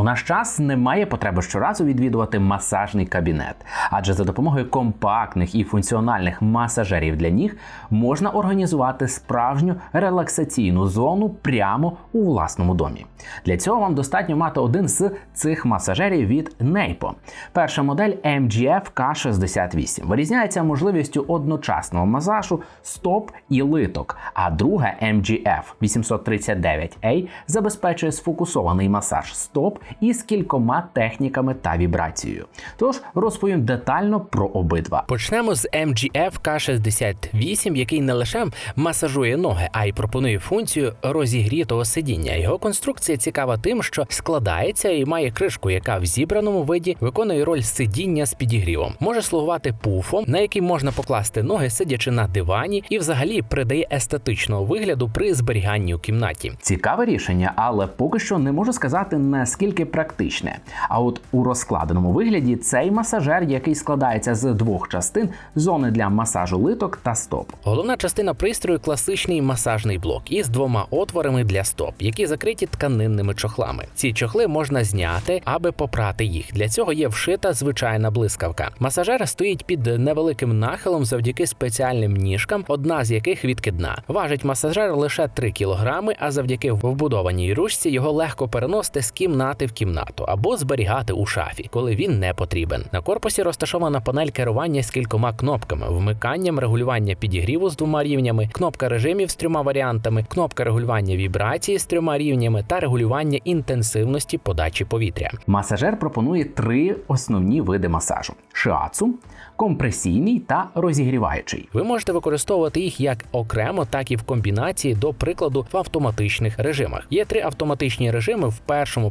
У наш час немає потреби щоразу відвідувати масажний кабінет, адже за допомогою компактних і функціональних масажерів для ніг можна організувати справжню релаксаційну зону прямо у власному домі. Для цього вам достатньо мати один з цих масажерів від Neipo. Перша модель MGF K68 вирізняється можливістю одночасного масажу стоп і литок, а друга MGF 839A забезпечує сфокусований масаж стоп із кількома техніками та вібрацією. Тож розповім детально про обидва. Почнемо з MGF K68, який не лише масажує ноги, а й пропонує функцію розігрітого сидіння. Його конструкція цікава тим, що складається і має кришку, яка в зібраному виді виконує роль сидіння з підігрівом. Може слугувати пуфом, на який можна покласти ноги, сидячи на дивані, і взагалі придає естетичного вигляду при зберіганні у кімнаті. Цікаве рішення, але поки що не можу сказати наскільки практичне. А от у розкладеному вигляді цей масажер, який складається з двох частин, зони для масажу литок та стоп. Головна частина пристрою класичний масажний блок із двома отворами для стоп, які закриті тканинними чохлами. Ці чохли можна зняти, аби попрати їх. Для цього є вшита звичайна блискавка. Масажер стоїть під невеликим нахилом завдяки спеціальним ніжкам, одна з яких відкидна. Важить масажер лише 3 кілограми, а завдяки вбудованій ручці його легко переносити з кімнати в кімнату або зберігати у шафі, коли він не потрібен. На корпусі розташована панель керування з кількома кнопками: вмиканням, регулювання підігріву з двома рівнями, кнопка режимів з трьома варіантами, кнопка регулювання вібрації з трьома рівнями та регулювання інтенсивності подачі повітря. Масажер пропонує три основні види масажу: шиацу, компресійний та розігріваючий. Ви можете використовувати їх як окремо, так і в комбінації, до прикладу, в автоматичних режимах. Є три автоматичні режими: в першому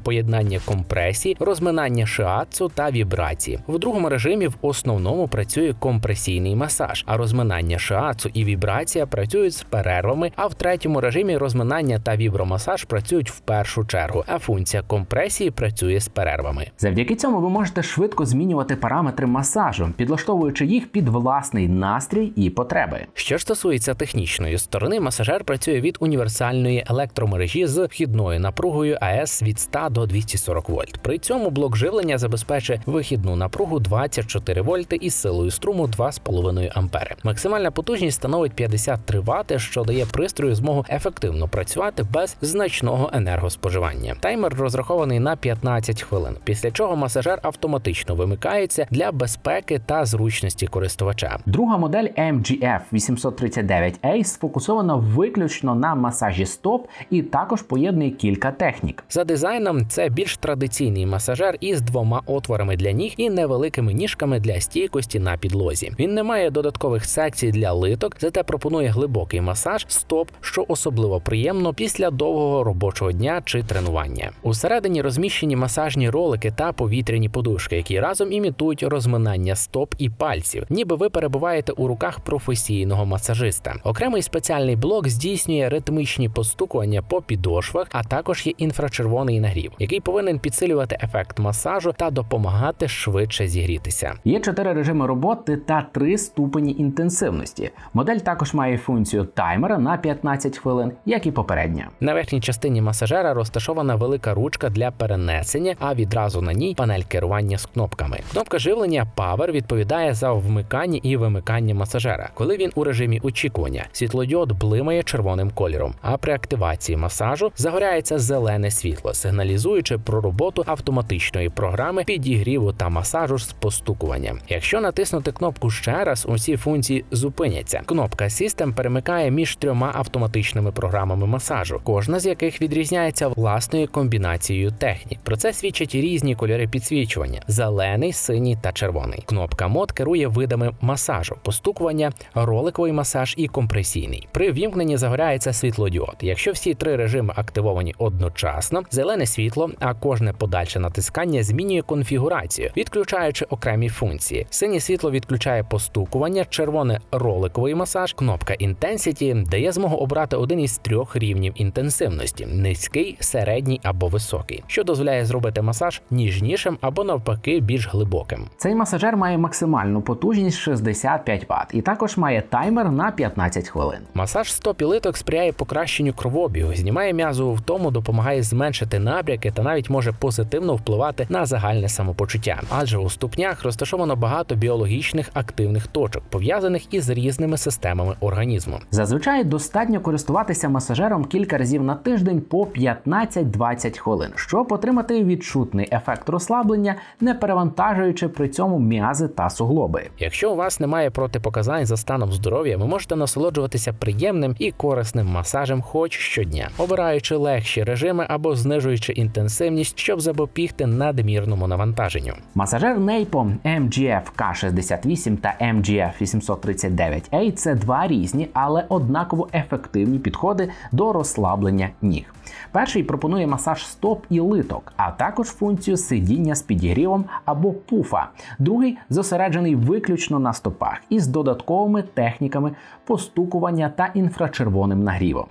поєднання компресії, розминання шиацу та вібрації. В другому режимі в основному працює компресійний масаж, а розминання шиацу і вібрація працюють з перервами. А в третьому режимі розминання та вібромасаж працюють в першу чергу, а функція компресії працює з перервами. Завдяки цьому ви можете швидко змінювати параметри масажу, підлаштовуючи їх під власний настрій і потреби. Що ж стосується технічної сторони, масажер працює від універсальної електромережі з вхідною напругою АЕС від 100 до 240 вольт. При цьому блок живлення забезпечує вихідну напругу 24 вольти із силою струму 2,5 ампери. Максимальна потужність становить 53 Вт, що дає пристрою змогу ефективно працювати без значного енергоспоживання. Таймер розрахований на 15 хвилин, після чого масажер автоматично вимикається для безпеки та зручності користувача. Друга модель MGF 839A сфокусована виключно на масажі стоп і також поєднує кілька технік. За дизайном це більш традиційний масажер із двома отворами для ніг і невеликими ніжками для стійкості на підлозі. Він не має додаткових секцій для литок, зате пропонує глибокий масаж стоп, що особливо приємно після довгого робочого дня чи тренування. Усередині розміщені масажні ролики та повітряні подушки, які разом імітують розминання стоп і пальців, ніби ви перебуваєте у руках професійного масажиста. Окремий спеціальний блок здійснює ритмічні постукування по підошвах, а також є інфрачервоний нагрів, який повинен підсилювати ефект масажу та допомагати швидше зігрітися. Є чотири режими роботи та три ступені інтенсивності. Модель також має функцію таймера на 15 хвилин, як і попередня. На верхній частині масажера розташована велика ручка для перенесення, а відразу на ній панель керування з кнопками. Кнопка живлення Power відповідає за вмикання і вимикання масажера, коли він у режимі очікування. Світлодіод блимає червоним кольором, а при активації масажу загоряється зелене світло, сигналізуючи про роботу автоматичної програми підігріву та масажу з постукуванням. Якщо натиснути кнопку ще раз, усі функції зупиняться. Кнопка System перемикає між трьома автоматичними програмами масажу, кожна з яких відрізняється власною комбінацією технік. Про це свідчать різні кольори підсвічування: зелений, синій та червоний. Кнопка мод керує видами масажу, постукування, роликовий масаж і компресійний. При вімкненні загоряється світлодіод. Якщо всі три режими активовані одночасно, зелене світло, а кожне подальше натискання змінює конфігурацію, відключаючи окремі функції. Синє світло відключає постукування, червоне роликовий масаж, кнопка Intensity дає змогу обрати один із трьох рівнів інтенсивності: низький, середній або високий, що дозволяє зробити масаж ніжнішим або навпаки більш глибоким. Цей масажер має максимальну потужність 65 Вт і також має таймер на 15 хвилин. Масаж стоп і литок сприяє покращенню кровообігу, знімає м'язову втому, допомагає зменшити набряки та навіть навіть може позитивно впливати на загальне самопочуття, адже у ступнях розташовано багато біологічних активних точок, пов'язаних із різними системами організму. Зазвичай достатньо користуватися масажером кілька разів на тиждень по 15-20 хвилин, щоб отримати відчутний ефект розслаблення, не перевантажуючи при цьому м'язи та суглоби. Якщо у вас немає протипоказань за станом здоров'я, ви можете насолоджуватися приємним і корисним масажем хоч щодня, обираючи легші режими або знижуючи інтенсивність, щоб запобігти надмірному навантаженню. Масажер Нейпо MGF K68 та MGF 839A – це два різні, але однаково ефективні підходи до розслаблення ніг. Перший пропонує масаж стоп і литок, а також функцію сидіння з підігрівом або пуфа. Другий зосереджений виключно на стопах із додатковими техніками постукування та інфрачервоним нагрівом.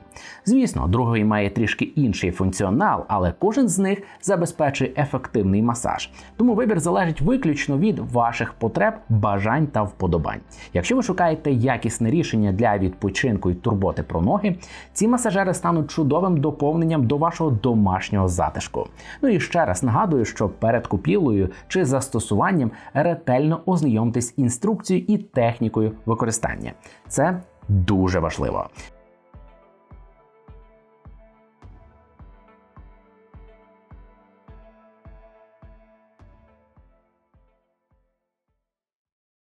Звісно, другий має трішки інший функціонал, але кожен з них забезпечує ефективний масаж. Тому вибір залежить виключно від ваших потреб, бажань та вподобань. Якщо ви шукаєте якісне рішення для відпочинку і турботи про ноги, ці масажери стануть чудовим доповненням до вашого домашнього затишку. Ну і ще раз нагадую, що перед купівлею чи застосуванням ретельно ознайомтесь інструкцією і технікою використання. Це дуже важливо.